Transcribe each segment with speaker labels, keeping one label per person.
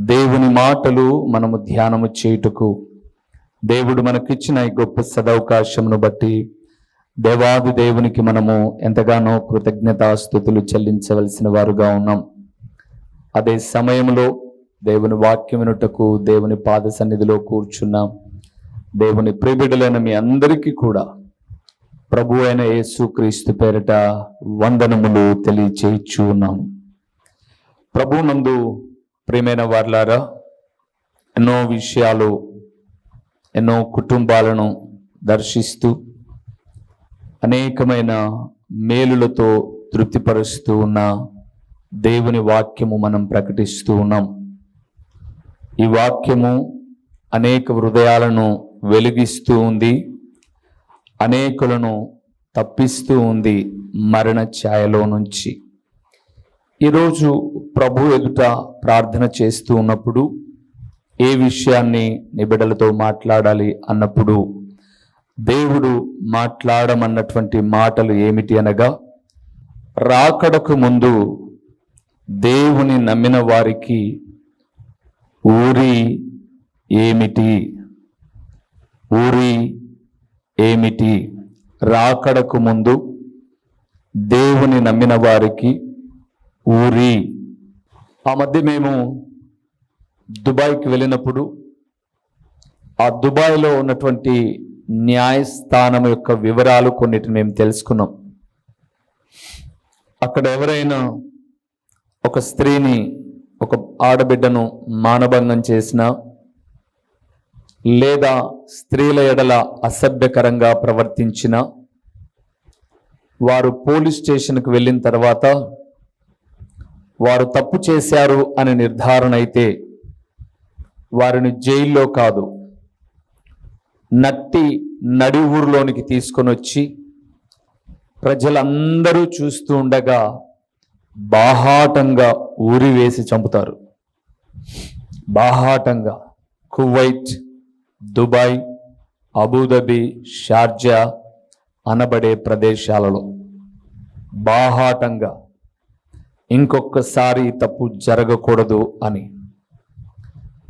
Speaker 1: దేవుని మాటలు మనము ధ్యానము చేయుటకు దేవుడు మనకిచ్చిన ఈ గొప్ప సదవకాశమును బట్టి దేవాది దేవునికి మనము ఎంతగానో కృతజ్ఞతాస్థుతులు చెల్లించవలసిన వారుగా ఉన్నాం. అదే సమయంలో దేవుని వాక్యం వినుటకు దేవుని పాద సన్నిధిలో కూర్చున్నాం. దేవుని ప్రిబిడలైన మీ అందరికీ కూడా ప్రభు అయిన యేసుక్రీస్తు పేరిట వందనములు తెలియచేయచ్చు ఉన్నాం ప్రభు నందు ప్రియమైన వార్లారా ఎన్నో విషయాలు ఎన్నో కుటుంబాలను దర్శిస్తూ అనేకమైన మేలులతో తృప్తిపరుస్తూ ఉన్న దేవుని వాక్యము మనం ప్రకటిస్తూ ఉన్నాం. ఈ వాక్యము అనేక హృదయాలను వెలిగిస్తూ ఉంది అనేకులను తప్పిస్తూ ఉంది మరణ ఛాయలో నుంచి. ఈరోజు ప్రభు ఎదుట ప్రార్థన చేస్తూ ఉన్నప్పుడు ఏ విషయాన్ని నిబిడలతో మాట్లాడాలి అన్నప్పుడు దేవుడు మాట్లాడమన్నటువంటి మాటలు ఏమిటి అనగా రాకడకు ముందు దేవుని నమ్మిన వారికి ఊరి ఏమిటి? ఊరి ఏమిటి? రాకడకు ముందు దేవుని నమ్మిన వారికి ఊరి. ఆ మధ్య మేము దుబాయ్కి వెళ్ళినప్పుడు ఆ దుబాయ్లో ఉన్నటువంటి న్యాయస్థానం యొక్క వివరాలు కొన్నిటిని మేము తెలుసుకున్నాం. అక్కడ ఎవరైనా ఒక స్త్రీని ఒక ఆడబిడ్డను మానభంగం చేసినా లేదా స్త్రీల ఎడల అసభ్యకరంగా ప్రవర్తించిన వారు పోలీస్ స్టేషన్కి వెళ్ళిన తర్వాత వారు తప్పు చేశారు అని నిర్ధారణ అయితే వారిని జైల్లో కాదు నట్టి నడి ఊరిలోనికి తీసుకొని వచ్చి ప్రజలందరూ చూస్తూ ఉండగా బాహాటంగా ఊరి వేసి చంపుతారు. బాహాటంగా కువైట్ దుబాయ్ అబుదాబి షార్జా అనబడే ప్రదేశాలలో బాహాటంగా ఇంకొకసారి తప్పు జరగకూడదు అని.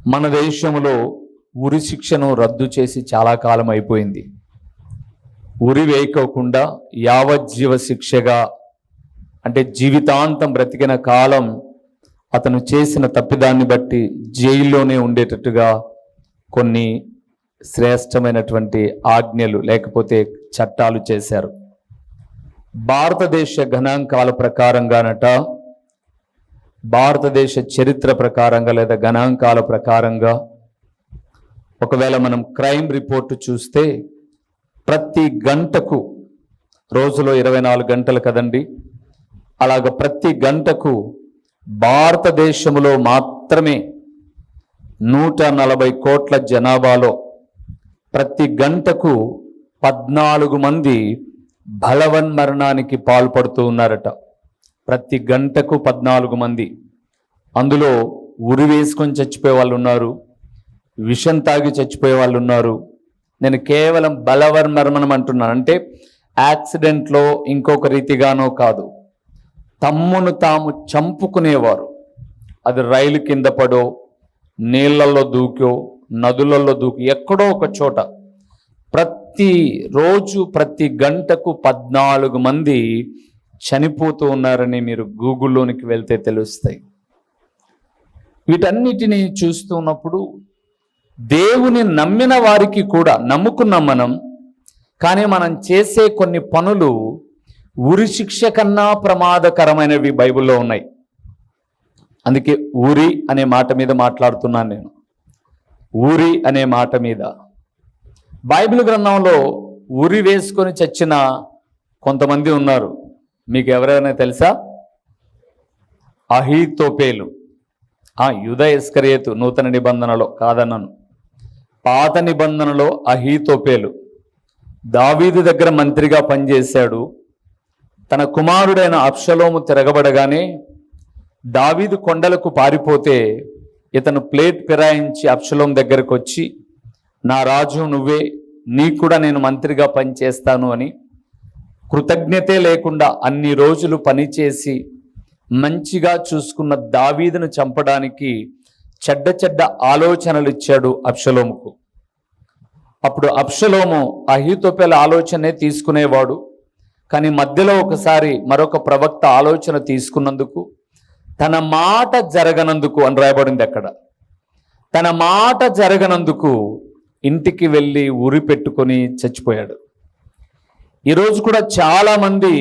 Speaker 1: మన దేశంలో ఉరి శిక్షను రద్దు చేసి చాలా కాలం అయిపోయింది. ఉరి వేయకోకుండా యావజ్జీవ శిక్షగా అంటే జీవితాంతం బ్రతికిన కాలం అతను చేసిన తప్పిదాన్ని బట్టి జైల్లోనే ఉండేటట్టుగా కొన్ని శ్రేష్టమైనటువంటి ఆజ్ఞలు లేకపోతే చట్టాలు చేశారు. భారతదేశ గణాంకాల ప్రకారంగానట భారతదేశ చరిత్ర ప్రకారంగా లేదా గణాంకాల ప్రకారంగా ఒకవేళ మనం క్రైమ్ రిపోర్టు చూస్తే ప్రతి గంటకు రోజులో ఇరవై నాలుగు గంటలు కదండి. అలాగ ప్రతి గంటకు భారతదేశంలో మాత్రమే నూట నలభై కోట్ల జనాభాలో ప్రతి గంటకు పద్నాలుగు మంది బలవన్మరణానికి పాల్పడుతూ ఉన్నారట. ప్రతి గంటకు పద్నాలుగు మంది. అందులో ఉరి వేసుకొని చచ్చిపోయే వాళ్ళు ఉన్నారు. విషం తాగి చచ్చిపోయే వాళ్ళు ఉన్నారు. నేను కేవలం బలవన్మరణం అంటున్నాను. అంటే యాక్సిడెంట్లో ఇంకొక రీతిగానో కాదు. తమ్మును తాము చంపుకునేవారు. అది రైలు కింద పడో నీళ్ళల్లో దూకో నదులలో దూకి ఎక్కడో ఒక చోట. ప్రతి రోజు ప్రతి గంటకు పద్నాలుగు మంది చనిపోతూ ఉన్నారని మీరు గూగుల్లోనికి వెళ్తే తెలుస్తాయి. వీటన్నిటిని చూస్తూ ఉన్నప్పుడు దేవుని నమ్మిన వారికి కూడా నమ్ముకున్నాం మనం కానీ మనం చేసే కొన్ని పనులు ఉరి శిక్ష కన్నా ప్రమాదకరమైనవి బైబిల్లో ఉన్నాయి. అందుకే ఊరి అనే మాట మీద మాట్లాడుతున్నాను నేను. ఊరి అనే మాట మీద. బైబిల్ గ్రంథంలో ఉరి వేసుకొని చచ్చిన కొంతమంది ఉన్నారు. మీకు ఎవరైనా తెలుసా? అహీతోపేలు. ఆ యుధ ఇస్కరియేతు నూతన నిబంధనలో కాదన్నాను. పాత నిబంధనలో అహీతోపేలు. దావీదు దగ్గర మంత్రిగా పనిచేశాడు. తన కుమారుడైన అప్షలోము తిరగబడగానే దావీదు కొండలకు పారిపోతే ఇతను ప్లేట్ ఫిరాయించి అప్షలోం దగ్గరకు వచ్చి నా రాజు నువ్వే నీకు కూడా నేను మంత్రిగా పనిచేస్తాను అని కృతజ్ఞతే లేకుండా అన్ని రోజులు పనిచేసి మంచిగా చూసుకున్న దావీదును చంపడానికి చెడ్డ చెడ్డ ఆలోచనలు ఇచ్చాడు అప్షలోముకు అప్పుడు అప్షలోము అహితోపెల ఆలోచనే తీసుకునేవాడు. కానీ మధ్యలో ఒకసారి మరొక ప్రవక్త ఆలోచన తీసుకున్నందుకు తన మాట జరగనందుకు అని రాయబడింది అక్కడ. తన మాట జరగనందుకు ఇంటికి వెళ్ళి ఉరి పెట్టుకొని చచ్చిపోయాడు. ఈరోజు కూడా చాలామంది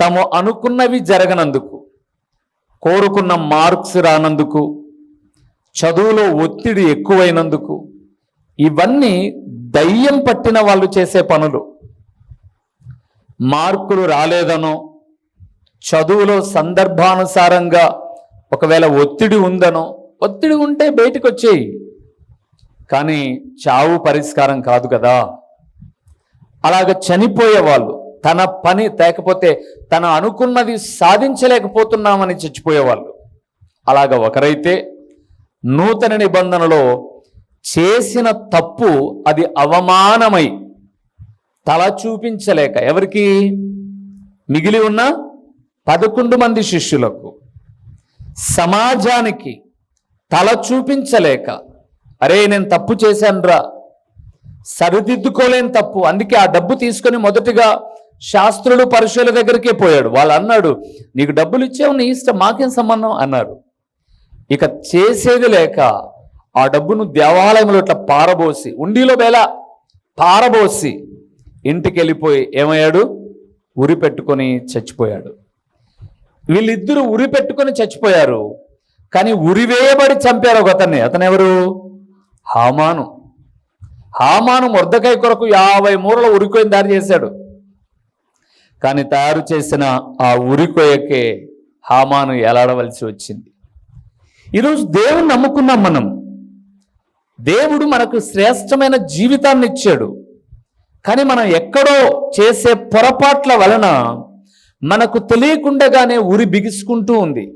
Speaker 1: తాము అనుకున్నవి జరగనందుకు కోరుకున్న మార్క్స్ రానందుకు చదువులో ఒత్తిడి ఎక్కువైనందుకు ఇవన్నీ దయ్యం పట్టిన వాళ్ళు చేసే పనులు. మార్కులు రాలేదనో చదువులో సందర్భానుసారంగా ఒకవేళ ఒత్తిడి ఉందనో ఒత్తిడి ఉంటే బయటకు వచ్చేయి కానీ చావు పరిష్కారం కాదు కదా. అలాగ చనిపోయే వాళ్ళు తన పని లేకపోతే తను అనుకున్నది సాధించలేకపోతున్నామని చచ్చిపోయేవాళ్ళు అలాగ ఒకరైతే నూతన నిబంధనలో చేసిన తప్పు అది అవమానమై తల చూపించలేక ఎవరికి? మిగిలి ఉన్న పదకొండు మంది శిష్యులకు. సమాజానికి తల చూపించలేక అరే నేను తప్పు చేశానురా సరిదిద్దుకోలేని తప్పు. అందుకే ఆ డబ్బు తీసుకొని మొదటిగా శాస్త్రుడు పరుషుల దగ్గరికే పోయాడు. వాళ్ళు అన్నాడు నీకు డబ్బులు ఇచ్చావు? నీ ఇష్టం మాకేం సంబంధం? అన్నారు. ఇక చేసేది లేక ఆ డబ్బును దేవాలయంలో ఇట్లా పారబోసి ఉండిలో వేళ పారబోసి ఇంటికి వెళ్ళిపోయి ఏమయ్యాడు? ఉరి పెట్టుకొని చచ్చిపోయాడు. వీళ్ళిద్దరూ ఉరి పెట్టుకొని చచ్చిపోయారు. కానీ ఉరివేయబడి చంపారు ఒక అతన్ని అతను ఎవరు హామాను. హామాను మురదకాయ కొరకు యాభై మూరల ఉరికోయని తయారు చేశాడు. కానీ తయారు చేసిన ఆ ఉరికోయకే హామాను ఎలాడవలసి వచ్చింది. ఈరోజు దేవుని నమ్ముకున్నాం మనం. దేవుడు మనకు శ్రేష్టమైన జీవితాన్ని ఇచ్చాడు. కానీ మనం ఎక్కడో చేసే పొరపాట్ల వలన మనకు తెలియకుండగానే ఉరి బిగుసుకుంటూ ఉంది.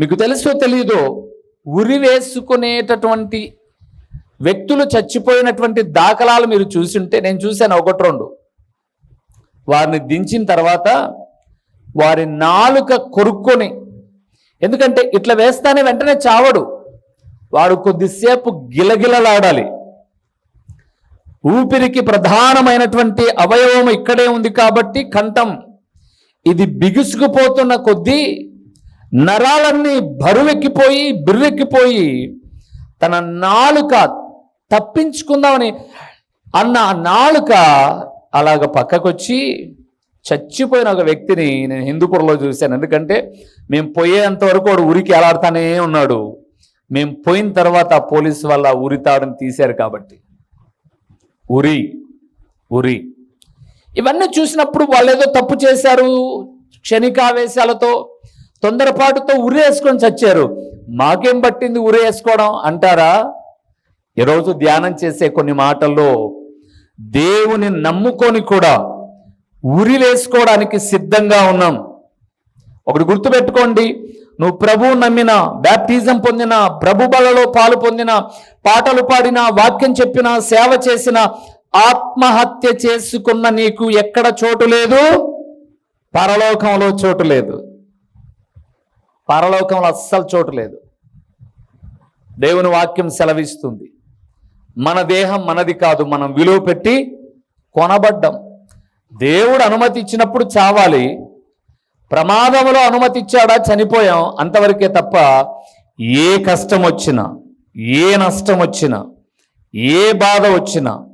Speaker 1: మీకు తెలుసో తెలియదో ఉరి వేసుకునేటటువంటి వ్యక్తులు చచ్చిపోయినటువంటి దాఖలాలు మీరు చూసింటే నేను చూశాను ఒకటి రెండు. వారిని దించిన తర్వాత వారి నాలుక కొరుక్కొని ఎందుకంటే ఇట్లా వేస్తానే వెంటనే చావడు. వాడు కొద్దిసేపు గిలగిలలాడాలి. ఊపిరికి ప్రధానమైనటువంటి అవయవం ఇక్కడే ఉంది కాబట్టి కంఠం. ఇది బిగుసుకుపోతున్న కొద్దీ నరాలన్నీ బరువెక్కిపోయి బిర్రెక్కిపోయి తన నాలుక తప్పించుకుందామని. అన్న నాలుక అలాగ పక్కకొచ్చి చచ్చిపోయిన ఒక వ్యక్తిని నేను హిందూపురంలో చూశాను. ఎందుకంటే మేము పోయేంత వరకు వాడు ఉరికి ఎలాడుతానే ఉన్నాడు. మేము పోయిన తర్వాత పోలీస్ పోలీసు వాళ్ళ ఉరి తాడుని తీశారు కాబట్టి. ఉరి ఉరి ఇవన్నీ చూసినప్పుడు వాళ్ళు ఏదో తప్పు చేశారు క్షణికావేశాలతో తొందరపాటుతో ఉరి వేసుకొని చచ్చారు. మాకేం పట్టింది ఉరి వేసుకోవడం అంటారా? ఈరోజు ధ్యానం చేసే కొన్ని మాటల్లో దేవుని నమ్ముకొని కూడా ఉరిలేసుకోవడానికి సిద్ధంగా ఉన్నాం. ఒకటి గుర్తుపెట్టుకోండి నువ్వు ప్రభువు నమ్మిన బ్యాప్టిజం పొందిన ప్రభు బలలో పాలు పొందిన పాటలు పాడిన వాక్యం చెప్పిన సేవ చేసిన ఆత్మహత్య చేసుకున్న నీకు ఎక్కడ చోటు లేదు? పరలోకంలో చోటు లేదు. పరలోకంలో అస్సలు చోటు లేదు. దేవుని వాక్యం సెలవిస్తుంది. మన దేహం మనది కాదు మనం విలువ పెట్టి కొనబడ్డం. దేవుడు అనుమతి ఇచ్చినప్పుడు చావాలి. ప్రమాదంలో అనుమతి ఇచ్చాడా? చనిపోయాం. అంతవరకే తప్ప ఏ కష్టం వచ్చినా ఏ నష్టం వచ్చినా ఏ బాధ వచ్చినా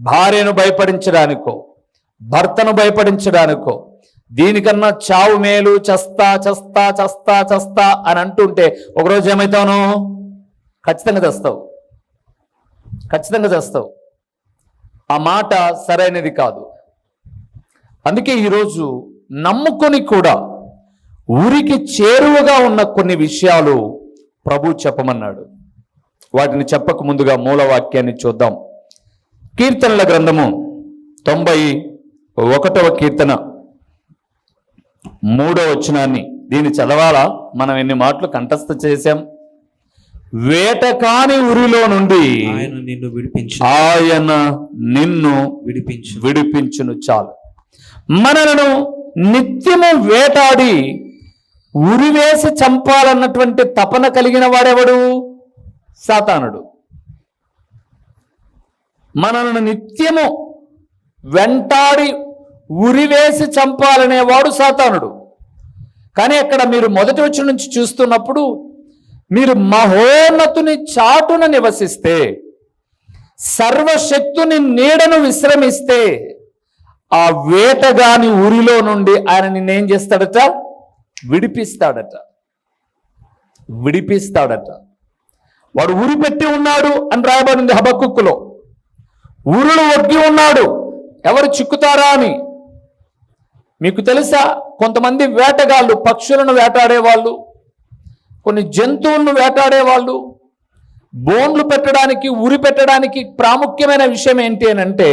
Speaker 1: భార్యను భయపడించడానికో భర్తను భయపడించడానికో దీనికన్నా చావు మేలు చస్తా చస్తా చస్తా చస్తా అని అంటుంటే ఒకరోజు ఏమవుతావు ఖచ్చితంగా తెస్తావు ఖచ్చితంగా చేస్తావు. ఆ మాట సరైనది కాదు. అందుకే ఈరోజు నమ్ముకొని కూడా ఊరికి చేరువగా ఉన్న కొన్ని విషయాలు ప్రభు చెప్పమన్నాడు. వాటిని చెప్పక ముందుగా మూలవాక్యాన్ని చూద్దాం. కీర్తనల గ్రంథము తొంభై ఒకటవ కీర్తన మూడవ వచనాన్ని. దీన్ని చదవాలా? మనం ఎన్ని మాటలు కంఠస్థ చేశాం? వేటకాని ఉరిలో నుండి
Speaker 2: ఆయన నిన్ను విడిపించు.
Speaker 1: ఆయన నిన్ను
Speaker 2: విడిపించు.
Speaker 1: విడిపించును చాలు. మనలను నిత్యము వేటాడి ఉరివేసి చంపాలన్నటువంటి తపన కలిగిన వాడెవడు? సాతానుడు. మనలను నిత్యము వెంటాడి ఉరివేసి చంపాలనేవాడు సాతానుడు. కానీ అక్కడ మీరు మొదటి వచ్చి నుంచి చూస్తున్నప్పుడు మీరు మహోన్నతుని చాటున నివసిస్తే సర్వశక్తుని నీడను విశ్రమిస్తే ఆ వేటగాని ఊరిలో నుండి ఆయన నిన్నేం చేస్తాడట? విడిపిస్తాడట. విడిపిస్తాడట. వాడు ఊరి పెట్టి ఉన్నాడు అని రాయబడింది హబక్కుక్కులో. ఊరులు ఒగ్గి ఉన్నాడు. ఎవరు చిక్కుతారా అని? మీకు తెలుసా? కొంతమంది వేటగాళ్ళు పక్షులను వేటాడేవాళ్ళు. కొన్ని జంతువులను వేటాడే వాళ్ళు బోన్లు పెట్టడానికి ఉరి పెట్టడానికి ప్రాముఖ్యమైన విషయం ఏంటి అని అంటే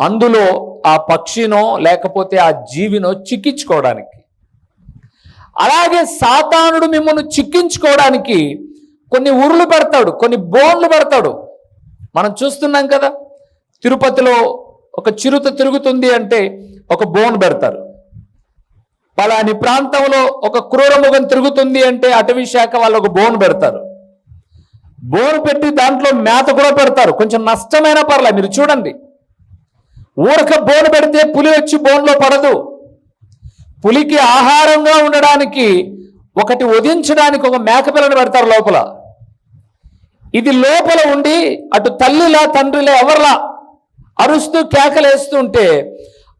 Speaker 1: అందులో ఆ పక్షినో లేకపోతే ఆ జీవినో చిక్కించుకోవడానికి. అలాగే సాతానుడు మిమ్మల్ని చిక్కించుకోవడానికి కొన్ని ఉరులు పెడతాడు కొన్ని బోన్లు పెడతాడు. మనం చూస్తున్నాం కదా తిరుపతిలో ఒక చిరుత తిరుగుతుంది అంటే ఒక బోన్ పెడతారు. పలాని ప్రాంతంలో ఒక క్రూరముఖం తిరుగుతుంది అంటే అటవీ శాఖ వాళ్ళు ఒక బోన్ పెడతారు. బోన్ పెట్టి దాంట్లో మేత కూడా పెడతారు. కొంచెం నష్టమైన పర్లే మీరు చూడండి. ఊరక బోన్ పెడితే పులి వచ్చి బోన్లో పడదు. పులికి ఆహారంగా ఉండడానికి ఒకటి వదించడానికి ఒక మేకపిల్లని పెడతారు లోపల. ఇది లోపల ఉండి అటు తల్లిలా తండ్రిలా ఎవరిలా అరుస్తూ కేకలేస్తుంటే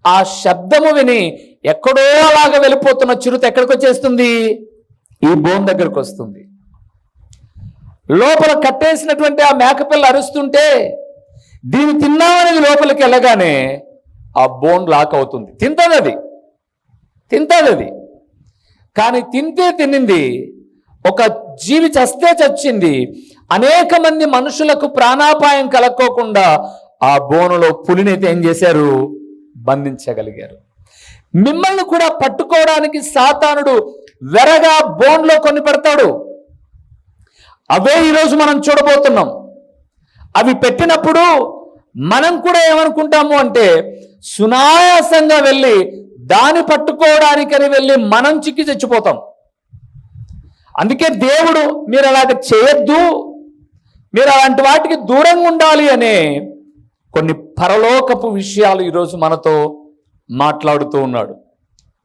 Speaker 1: ఆ శబ్దము విని ఎక్కడో అలాగా వెళ్ళిపోతున్న చిరుత ఎక్కడికి వచ్చేస్తుంది? ఈ బోన్ దగ్గరకు వస్తుంది. లోపల కట్టేసినటువంటి ఆ మేకపిల్ల అరుస్తుంటే దీన్ని తిన్నామనేది లోపలికి వెళ్ళగానే ఆ బోన్ లాక్ అవుతుంది. తింటుంది అది. తింటుంది అది. కానీ తింటే తినింది ఒక జీవి చస్తే చచ్చింది అనేక మంది మనుషులకు ప్రాణాపాయం కలక్కోకుండా ఆ బోనులో పులినైతే ఏం చేశారు? బంధించగలిగారు. మిమ్మల్ని కూడా పట్టుకోవడానికి సాతానుడు వెరగా బోన్లో కొన్ని పెడతాడు. అవే ఈరోజు మనం చూడబోతున్నాం. అవి పెట్టినప్పుడు మనం కూడా ఏమనుకుంటాము అంటే సునాయాసంగా వెళ్ళి దాన్ని పట్టుకోవడానికని వెళ్ళి మనం చిక్కి చచ్చిపోతాం. అందుకే దేవుడు మీరు అలాగ చేయొద్దు. మీరు అలాంటి వాటికి దూరంగా ఉండాలి అనే కొన్ని పరలోకపు విషయాలు ఈరోజు మనతో మాట్లాడుతూ ఉన్నాడు.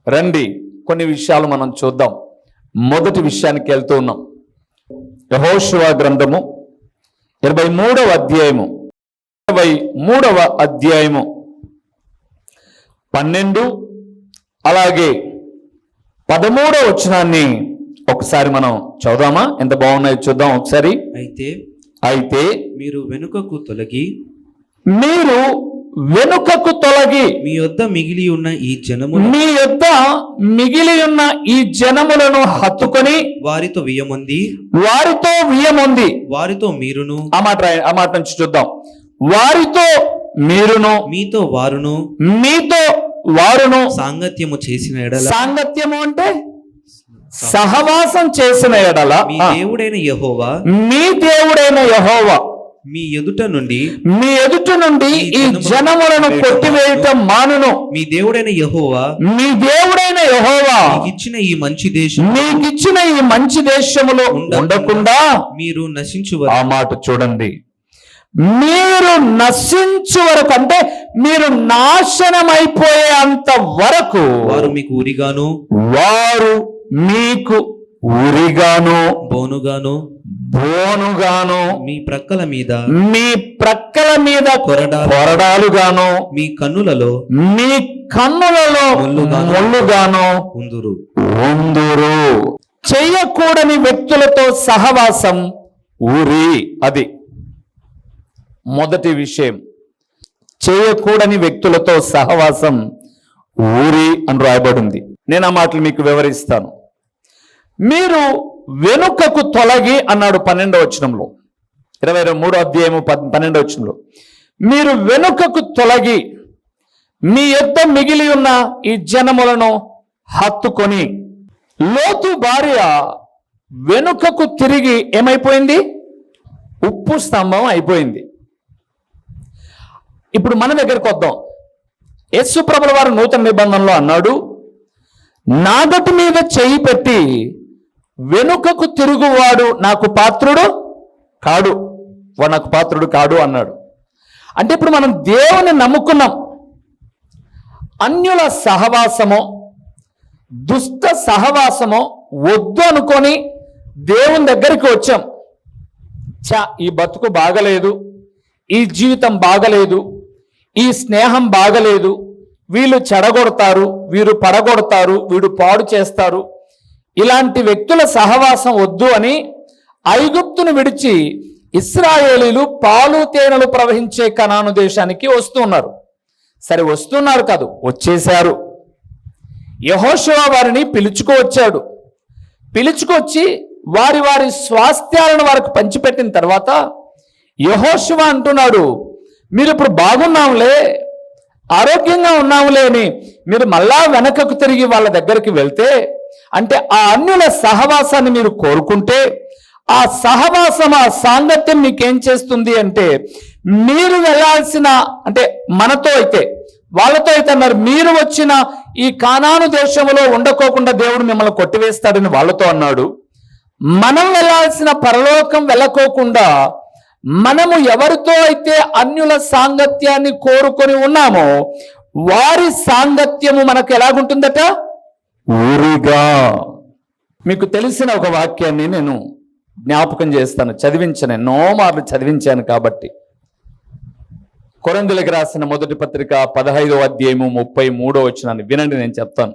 Speaker 1: రండి కొన్ని విషయాలు మనం చూద్దాం. మొదటి విషయానికి వెళ్తూ ఉన్నాం. యహోశివ గ్రంథము ఇరవై మూడవ అధ్యాయము. ఇరవై మూడవ అధ్యాయము. పన్నెండు అలాగే పదమూడవ వచనాన్ని ఒకసారి మనం చదుదామా ఎంత బాగున్నాయో చూద్దాం ఒకసారి.
Speaker 2: అయితే
Speaker 1: అయితే
Speaker 2: మీరు వెనుకకు తొలగి
Speaker 1: మీరు వెనుకకు తొలగి
Speaker 2: మీ యొద్ద మిగిలి ఉన్న ఈ జనము
Speaker 1: మీ యొద్ద మిగిలి ఉన్న ఈ జనములను హత్తుకొని
Speaker 2: వారితో వియమంది
Speaker 1: వారితో వియముంది
Speaker 2: వారితో మీరును.
Speaker 1: ఆ మాట ఆ మాట నుంచి చూద్దాం. వారితో మీరును
Speaker 2: మీతో వారును.
Speaker 1: మీతో వారును
Speaker 2: సాంగత్యము చేసిన ఎడల.
Speaker 1: సాంగత్యము అంటే సహవాసం చేసిన ఎడల.
Speaker 2: మీ దేవుడైన యహోవా.
Speaker 1: మీ దేవుడైన యహోవా.
Speaker 2: మీ ఎదుట నుండి
Speaker 1: మీ ఎదుట నుండి ఈ జనములను కొట్టివేయటం మానును.
Speaker 2: మీ దేవుడైన యహోవా
Speaker 1: మీ దేవుడైన యహోవా
Speaker 2: మీకు ఇచ్చిన ఈ మంచి దేశం
Speaker 1: మీకిచ్చిన ఈ మంచి దేశములో ఉండకుండా
Speaker 2: మీరు నశించు
Speaker 1: ఆ మాట చూడండి. మీరు నశించు వరకు అంటే మీరు నాశనమైపోయే అంత వరకు
Speaker 2: వారు మీకు ఉరిగాను
Speaker 1: వారు మీకు ఉరిగాను
Speaker 2: బోనుగాను
Speaker 1: బోనుగాను
Speaker 2: మీ ప్రక్కల మీద
Speaker 1: మీ ప్రక్కల మీద
Speaker 2: కొరడాలు
Speaker 1: కొరడాలుగాను
Speaker 2: మీ కన్నులలో
Speaker 1: మీ కన్నులలో
Speaker 2: ముళ్ళుగాను. ఉందురు.
Speaker 1: ఉందురు. చెయ్యకూడని వ్యక్తులతో సహవాసం ఊరి. అది మొదటి విషయం. చేయకూడని వ్యక్తులతో సహవాసం ఊరి అని రాయబడింది. నేను ఆ మాటలు మీకు వివరిస్తాను. మీరు వెనుకకు తొలగి అన్నాడు పన్నెండవ వచనంలో. ఇరవై మూడో అధ్యాయము పన్నెండవ వచనంలో. మీరు వెనుకకు తొలగి మీ యొద్ద మిగిలి ఉన్న ఈ జనములను హత్తుకొని లోతు భార్య వెనుకకు తిరిగి ఏమైపోయింది? ఉప్పు స్తంభం అయిపోయింది. ఇప్పుడు మన దగ్గరకు వద్దాం? యేసు వారు నూతన నిబంధనలో అన్నాడు నాగటి మీద చేయి పెట్టి వెనుకకు తిరుగువాడు నాకు పాత్రుడు కాడు. వాడు నాకు పాత్రుడు కాడు అన్నాడు. అంటే ఇప్పుడు మనం దేవుని నమ్ముకున్నాం. అన్యుల సహవాసమో దుష్ట సహవాసమో వద్దు అనుకొని దేవుని దగ్గరికి వచ్చాం. చా ఈ బతుకు బాగలేదు. ఈ జీవితం బాగలేదు. ఈ స్నేహం బాగలేదు. వీళ్ళు చెడగొడతారు వీరు పడగొడతారు వీడు పాడు చేస్తారు. ఇలాంటి వ్యక్తుల సహవాసం వద్దు అని ఐగుప్తును విడిచి ఇస్రాయేలీలు పాలు తేనెలు ప్రవహించే కనాను దేశానికి వస్తున్నారు. సరే వస్తున్నారు కాదు వచ్చేశారు. యహోశివ వారిని పిలుచుకువచ్చాడు పిలుచుకొచ్చి వారి వారి స్వాస్థ్యాలను వారికి పంచిపెట్టిన తర్వాత యహోశివ అంటున్నాడు మీరు ఇప్పుడు బాగున్నాంలే ఆరోగ్యంగా ఉన్నాములే అని మీరు మళ్ళా వెనకకు తిరిగి వాళ్ళ దగ్గరికి వెళ్తే అంటే ఆ అన్యుల సహవాసాన్ని మీరు కోరుకుంటే ఆ సహవాసం ఆ సాంగత్యం మీకేం చేస్తుంది అంటే మీరు వెళ్ళాల్సిన అంటే మనతో అయితే వాళ్ళతో అయితే అన్నారు మీరు వచ్చిన ఈ కానాను దేశంలో ఉండకోకుండా దేవుడు మిమ్మల్ని కొట్టివేస్తాడని వాళ్ళతో అన్నాడు. మనం వెళ్ళాల్సిన పరలోకం వెళ్ళకోకుండా మనము ఎవరితో అయితే అన్యుల సాంగత్యాన్ని కోరుకొని ఉన్నామో వారి సాంగత్యము మనకు ఎలాగుంటుందట? ఊరిగా. మీకు తెలిసిన ఒక వాక్యాన్ని నేను జ్ఞాపకం చేస్తాను చదివించను ఎన్నో మార్లు చదివించాను కాబట్టి. కొరందులకు రాసిన మొదటి పత్రిక పదహైదో అధ్యాయము ముప్పై మూడో వచ్చినాన్ని వినండి నేను చెప్తాను.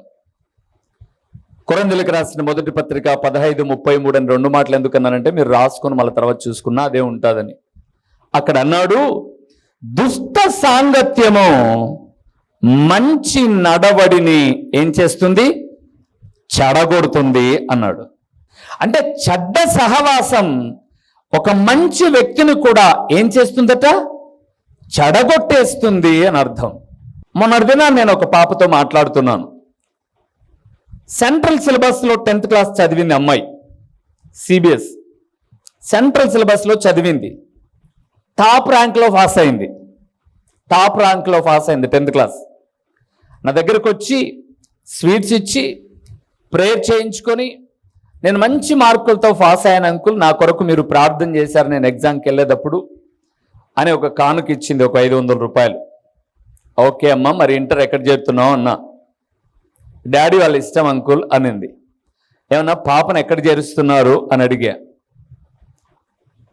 Speaker 1: కొరందులకు రాసిన మొదటి పత్రిక పదహైదు ముప్పై మూడు అని రెండు మాటలు ఎందుకన్నానంటే మీరు రాసుకొని మళ్ళీ తర్వాత చూసుకున్నా అదే ఉంటుందని. అక్కడ అన్నాడు దుష్ట సాంగత్యము మంచి నడవడిని ఏం చేస్తుంది? చెడగొడుతుంది అన్నాడు. అంటే చెడ్డ సహవాసం ఒక మంచి వ్యక్తిని కూడా ఏం చేస్తుందట? చెడగొట్టేస్తుంది అని అర్థం. మొన్నటి దినాన్ని నేను ఒక పాపతో మాట్లాడుతున్నాను. సెంట్రల్ సిలబస్లో టెన్త్ క్లాస్ చదివింది అమ్మాయి సిబిఎస్. సెంట్రల్ సిలబస్లో చదివింది. టాప్ ర్యాంక్లో పాస్ అయింది. టాప్ ర్యాంక్లో పాస్ అయింది టెన్త్ క్లాస్. నా దగ్గరకు వచ్చి స్వీట్స్ ఇచ్చి ప్రేయర్ చేయించుకొని నేను మంచి మార్కులతో పాస్ అయ్యాను అంకుల్ నా కొరకు మీరు ప్రార్థన చేశారు నేను ఎగ్జామ్కి వెళ్ళేటప్పుడు అని ఒక కానుక ఇచ్చింది ఒక ఐదు వందల రూపాయలు. ఓకే అమ్మ మరి ఇంటర్ ఎక్కడ చేరుతున్నావు అన్నా. డాడీ వాళ్ళ ఇష్టం అంకుల్ అనింది. ఏమన్నా పాపను ఎక్కడ చేరుస్తున్నారు అని అడిగా.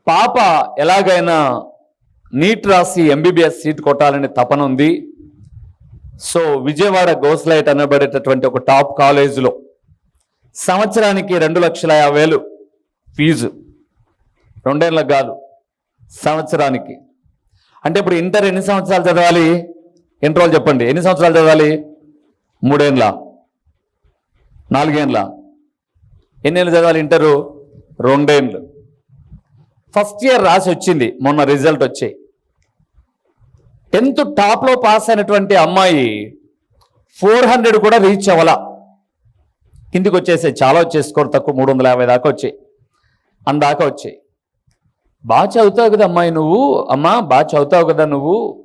Speaker 1: పాప ఎలాగైనా నీట్ రాసి ఎంబీబీఎస్ సీట్ కొట్టాలనే తపన ఉంది. సో విజయవాడ గోస్లైట్ అనబడేటటువంటి ఒక టాప్ కాలేజీలో సంవత్సరానికి రెండు లక్షల యాభై వేలు ఫీజు. రెండేళ్ళకు కాదు సంవత్సరానికి. అంటే ఇప్పుడు ఇంటర్ ఎన్ని సంవత్సరాలు చదవాలి? ఎన్ని రోజులు చెప్పండి. ఎన్ని సంవత్సరాలు చదవాలి? మూడేళ్ళ నాలుగేళ్ళ ఎన్నేళ్ళు చదవాలి ఇంటరు? రెండేళ్ళు ఫస్ట్ ఇయర్ రాసి వచ్చింది మొన్న రిజల్ట్ వచ్చాయి. టెన్త్ టాప్లో పాస్ అయినటువంటి అమ్మాయి ఫోర్ హండ్రెడ్ కూడా రీచ్ అవ్వాలా. కిందికి వచ్చేసాయి చాలా వచ్చేసుకోరు తక్కువ మూడు వందల యాభై దాకా వచ్చాయి. అందాకా వచ్చాయి. బాగా చదువుతావు కదా అమ్మాయి నువ్వు? అమ్మా బాగా చదువుతావు కదా నువ్వు?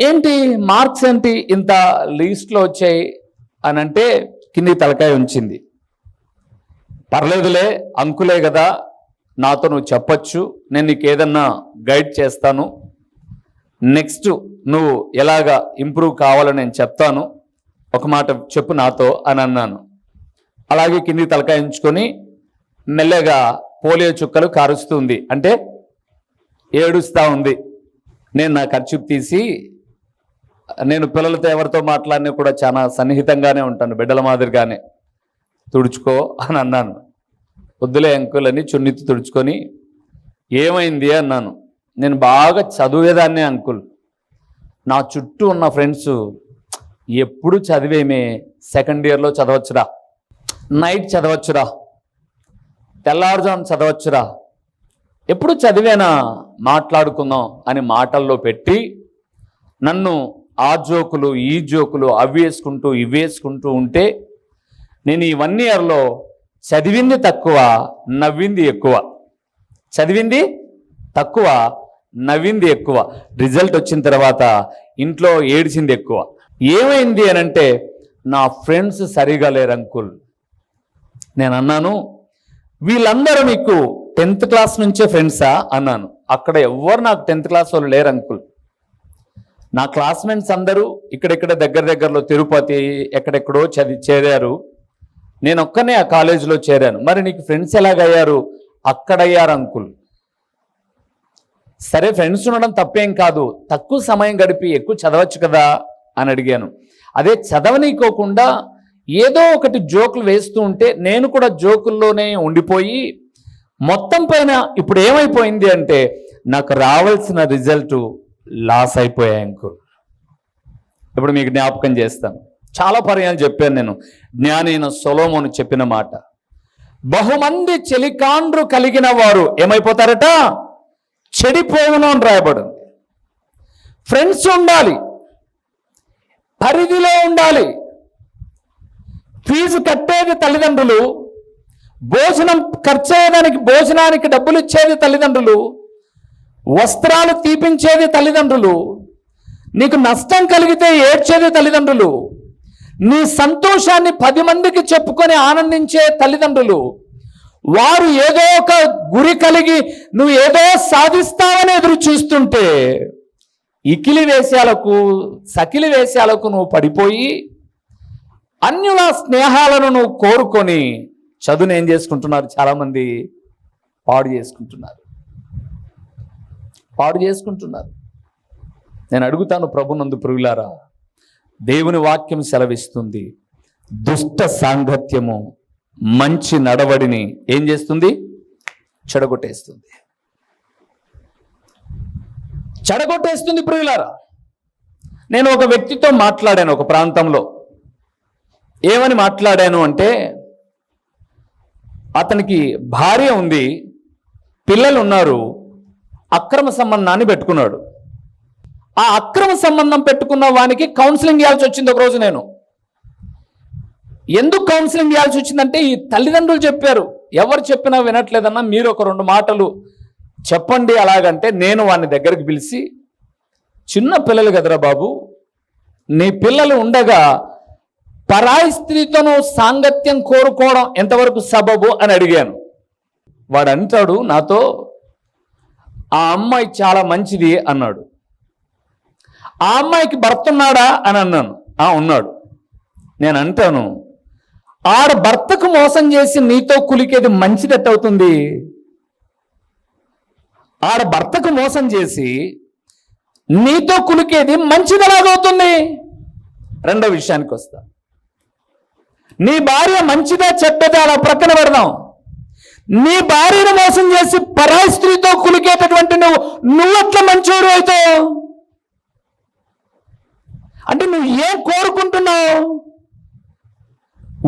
Speaker 1: ఏంటి? మార్క్స్ ఏంటి ఇంత లీస్ట్లో వచ్చాయి? అని అంటే కింది తలకాయ ఉంచింది. పర్లేదులే అంకులే కదా. నాతో నువ్వు చెప్పచ్చు. నేను నీకు ఏదన్నా గైడ్ చేస్తాను. నెక్స్ట్ నువ్వు ఎలాగా ఇంప్రూవ్ కావాలో నేను చెప్తాను. ఒక మాట చెప్పు నాతో అని అన్నాను. అలాగే కింది తలకాయించుకొని మెల్లగా పోలియో చుక్కలు కారుస్తుంది అంటే ఏడుస్తూ ఉంది. నేను నా ఖర్చు తీసి నేను పిల్లలతో ఎవరితో మాట్లాడినా కూడా చాలా సన్నిహితంగానే ఉంటాను బిడ్డల మాదిరిగానే. తుడుచుకో అని అన్నాను. వద్దులే అంకుల్ అని చున్నీతో తుడుచుకొని ఏమైంది అన్నాను. నేను బాగా చదివేదాన్నే అంకుల్. నా చుట్టూ ఉన్న ఫ్రెండ్స్ ఎప్పుడు చదివేమే సెకండ్ ఇయర్లో చదవచ్చురా. నైట్ చదవచ్చురా. తెల్లారుజాము చదవచ్చురా. ఎప్పుడు చదివేనా? మాట్లాడుకుందాం అని మాటల్లో పెట్టి నన్ను ఆ జోకులు ఈ జోకులు అవి వేసుకుంటూ ఇవి వేసుకుంటూ ఉంటే నేను ఈ వన్ ఇయర్లో చదివింది తక్కువ నవ్వింది ఎక్కువ. చదివింది తక్కువ నవ్వింది ఎక్కువ. రిజల్ట్ వచ్చిన తర్వాత ఇంట్లో ఏడిచింది ఎక్కువ. ఏమైంది అని అంటే నా ఫ్రెండ్స్ సరిగా లేరు అంకుల్. నేను అన్నాను వీళ్ళందరూ మీకు టెన్త్ క్లాస్ నుంచే ఫ్రెండ్సా? అన్నాను. అక్కడ ఎవ్వరు నాకు టెన్త్ క్లాస్ వాళ్ళు లేరు అంకుల్. నా క్లాస్మేట్స్ అందరూ ఇక్కడెక్కడ దగ్గర దగ్గరలో తిరుపతి ఎక్కడెక్కడో చదివి చేరారు. నేను ఒక్కనే ఆ కాలేజీలో చేరాను. మరి నీకు ఫ్రెండ్స్ ఎలాగయ్యారు? అక్కడయ్యారు అంకుల్. సరే ఫ్రెండ్స్ ఉండడం తప్పేం కాదు. తక్కువ సమయం గడిపి ఎక్కువ చదవచ్చు కదా? అని అడిగాను. అదే చదవనీకోకుండా ఏదో ఒకటి జోకులు వేస్తూ ఉంటే నేను కూడా జోకుల్లోనే ఉండిపోయి మొత్తం పైన ఇప్పుడు ఏమైపోయింది అంటే నాకు రావాల్సిన రిజల్ట్ లాస్ అయిపోయాయి అంకుల్. ఇప్పుడు మీకు జ్ఞాపకం చేస్తాను. చాలా పర్యాలు చెప్పాను నేను. జ్ఞానైన సొలోమోను చెప్పిన మాట. బహుమంది చెలికాండ్రు కలిగిన వారు ఏమైపోతారట? చెడిపోవును అని రాయబడింది ఫ్రెండ్స్ ఉండాలి. పరిధిలో ఉండాలి. ఫీజు కట్టేది తల్లిదండ్రులు భోజనం ఖర్చు అయ్యేదానికి భోజనానికి డబ్బులు ఇచ్చేది తల్లిదండ్రులు వస్త్రాలు తీపించేది తల్లిదండ్రులు నీకు నష్టం కలిగితే ఏడ్చేది తల్లిదండ్రులు నీ సంతోషాన్ని పది మందికి చెప్పుకొని ఆనందించే తల్లిదండ్రులు వారు ఏదో ఒక గురి కలిగి నువ్వు ఏదో సాధిస్తావని ఎదురు చూస్తుంటే ఇకిలి వేషాలకు సకిలి వేషాలకు నువ్వు పడిపోయి అన్యుల స్నేహాలను నువ్వు కోరుకొని చదువును ఏం చేసుకుంటున్నారు? చాలామంది పాడు చేసుకుంటున్నారు. పాడు చేసుకుంటున్నారు. నేను అడుగుతాను ప్రభునందు పురుగులారా దేవుని వాక్యం సెలవిస్తుంది. దుష్ట సాంగత్యము మంచి నడవడిని ఏం చేస్తుంది? చెడగొట్టేస్తుంది. చెడగొట్టేస్తుంది ప్రియులారా నేను ఒక వ్యక్తితో మాట్లాడాను ఒక ప్రాంతంలో. ఏమని మాట్లాడాను అంటే అతనికి భార్య ఉంది పిల్లలు ఉన్నారు అక్రమ సంబంధాన్ని పెట్టుకున్నాడు. ఆ అక్రమ సంబంధం పెట్టుకున్న వానికి కౌన్సిలింగ్ ఇవ్వాల్సి వచ్చింది ఒకరోజు నేను. ఎందుకు కౌన్సిలింగ్ ఇవ్వాల్సి వచ్చిందంటే ఈ తల్లిదండ్రులు చెప్పారు. ఎవరు చెప్పినా వినట్లేదన్నా మీరు ఒక రెండు మాటలు చెప్పండి అలాగంటే నేను వాని దగ్గరికి పిలిచి చిన్న పిల్లలు కదరా బాబు నీ పిల్లలు ఉండగా పరాయి స్త్రీతోనూ సాంగత్యం కోరుకోవడం ఎంతవరకు సబబు అని అడిగాను. వాడు అంటాడు నాతో ఆ అమ్మాయి చాలా మంచిది అన్నాడు. ఆ అమ్మాయికి భర్త ఉన్నాడా అని అన్నాను. ఆ ఉన్నాడు. నేను అంటాను ఆడ భర్తకు మోసం చేసి నీతో కులికేది మంచిదట్టు అవుతుంది? ఆడ భర్తకు మోసం చేసి నీతో కులికేది మంచిది ఎలాగవుతుంది రెండో విషయానికి వస్తా నీ భార్య మంచిదా చెడ్డదా అలా ప్రక్కన పెడదాం. నీ భార్యను మోసం చేసి పరాయి స్త్రీతో కులికేటటువంటి నువ్వు నువ్వెట్లా మంచోడు అవుతావు అంటే నువ్వు ఏం కోరుకుంటున్నావు?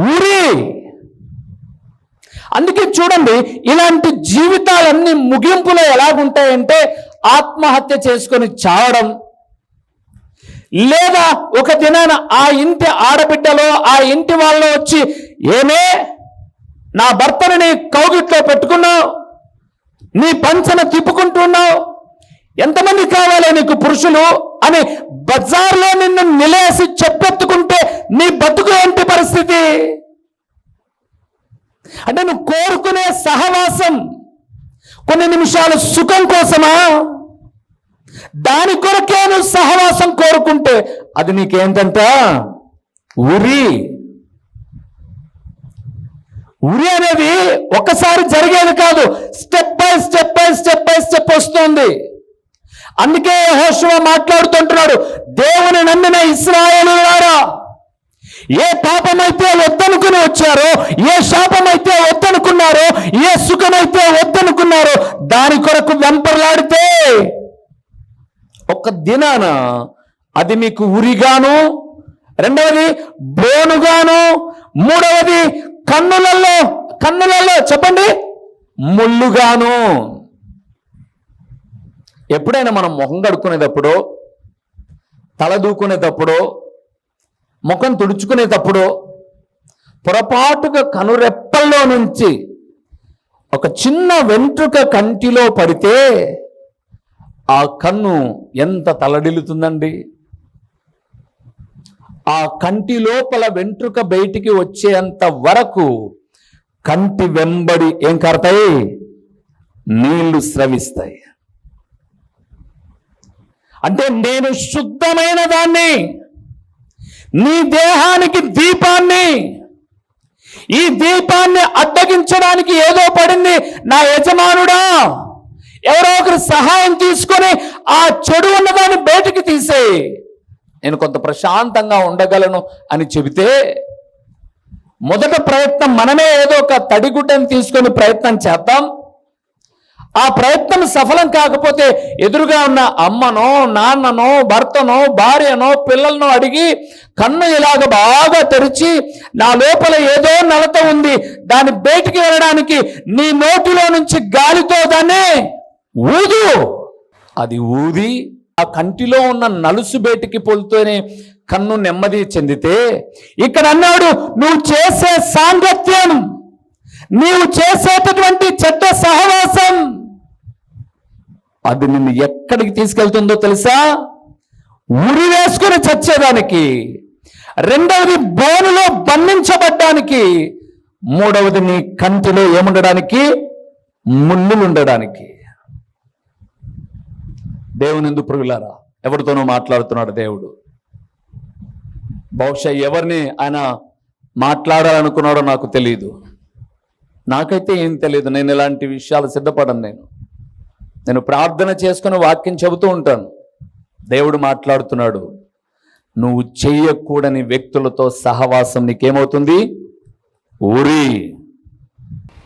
Speaker 1: ఊరి. అందుకే చూడండి ఇలాంటి జీవితాలన్నీ ముగింపులో ఎలాగుంటాయంటే ఆత్మహత్య చేసుకొని చావడం లేదా ఒక దినాన ఆ ఇంటి ఆడబిడ్డలో ఆ ఇంటి వాళ్ళు వచ్చి ఏమే నా భర్తని నీ కౌగిట్లో పెట్టుకున్నావు? నీ పంచన తిప్పుకుంటున్నావు? ఎంతమంది కావాలి నీకు పురుషులు? అని బజార్లో నిన్ను నిలేసి చెప్పెత్తుకుంటే నీ బతుకు ఏంటి పరిస్థితి? అంటే నువ్వు కోరుకునే సహవాసం. కొన్ని నిమిషాలు సుఖం కోసమా? దాని కొరకే నువ్వు సహవాసం కోరుకుంటే అది నీకేంటంట? ఉరి. ఉరి అనేది ఒక్కసారి జరిగేది కాదు. Step by step by step by step వస్తుంది. అందుకే హోషువ మాట్లాడుతుంటున్నాడు. దేవుని నమ్మిన ఇస్రాయేలులారా ఏ పాపమైతే వద్దనుకుని వచ్చారో ఏ శాపమైతే వద్దనుకున్నారో ఏ సుఖమైతే వద్దనుకున్నారో దాని కొరకు వెంపర్లాడితే ఒక దినాన అది మీకు ఉరిగాను రెండవది బోనుగాను మూడవది కన్నులలో కన్నులలో చెప్పండి ముళ్ళుగాను. ఎప్పుడైనా మనం మొహం కడుక్కునేటప్పుడు తల దూకునేటప్పుడు ముఖం తుడుచుకునేటప్పుడు పొరపాటుగా కనురెప్పల్లో నుంచి ఒక చిన్న వెంట్రుక కంటిలో పడితే ఆ కన్ను ఎంత తలడిల్లుతుందండి? ఆ కంటి లోపల వెంట్రుక బయటికి వచ్చేంత వరకు కంటి వెంబడి ఏం కడతాయి నీళ్ళు స్రవిస్తాయి. అంటే నేను శుద్ధమైన దాన్ని నీ దేహానికి దీపాన్ని ఈ దీపాన్ని అడ్డగించడానికి ఏదో పడింది నా యజమానుడా! ఎవరో ఒకరు సహాయం తీసుకొని ఆ చెడు ఉన్నదాన్ని బయటికి తీసే. నేను కొంత ప్రశాంతంగా ఉండగలను అని చెబితే మొదట ప్రయత్నం మనమే ఏదో ఒక తడిగుడ్డని తీసుకొని ప్రయత్నం చేద్దాం. ఆ ప్రయత్నం సఫలం కాకపోతే ఎదురుగా ఉన్న అమ్మనో నాన్ననో భర్తనో భార్యనో పిల్లలను అడిగి కన్ను ఇలాగ బాగా తెరిచి నా లోపల ఏదో నలత ఉంది దాన్ని బయటికి వెళ్ళడానికి నీ నోటిలో నుంచి గాలితో దాన్ని ఊదు. అది ఊది. ఆ కంటిలో ఉన్న నలుసు బయటికి పొలుతూనే కన్ను నెమ్మది చెందితే ఇక్కడ అన్నాడు నువ్వు చేసే సాంగత్యం నీవు చేసేటటువంటి చెడ్డ సహవాసం అది నిన్ను ఎక్కడికి తీసుకెళ్తుందో తెలుసా? ఉరి వేసుకుని చచ్చేదానికి రెండవది బోనులో బంధించబడ్డానికి మూడవది నీ కంటిలో ఏముండడానికి? ముళ్ళులు ఉండడానికి దేవుని ఎందుకు పురుగులారా ఎవరితోనో మాట్లాడుతున్నాడు దేవుడు. బహుశా ఎవరిని ఆయన మాట్లాడాలనుకున్నాడో నాకు తెలియదు నాకైతే ఏం తెలియదు నేను ఇలాంటి విషయాలు సిద్ధపడను నేను. నేను ప్రార్థన చేసుకుని వాక్యం చెబుతూ ఉంటాను. దేవుడు మాట్లాడుతున్నాడు నువ్వు చేయకూడని వ్యక్తులతో సహవాసం నీకేమవుతుంది? ఊరి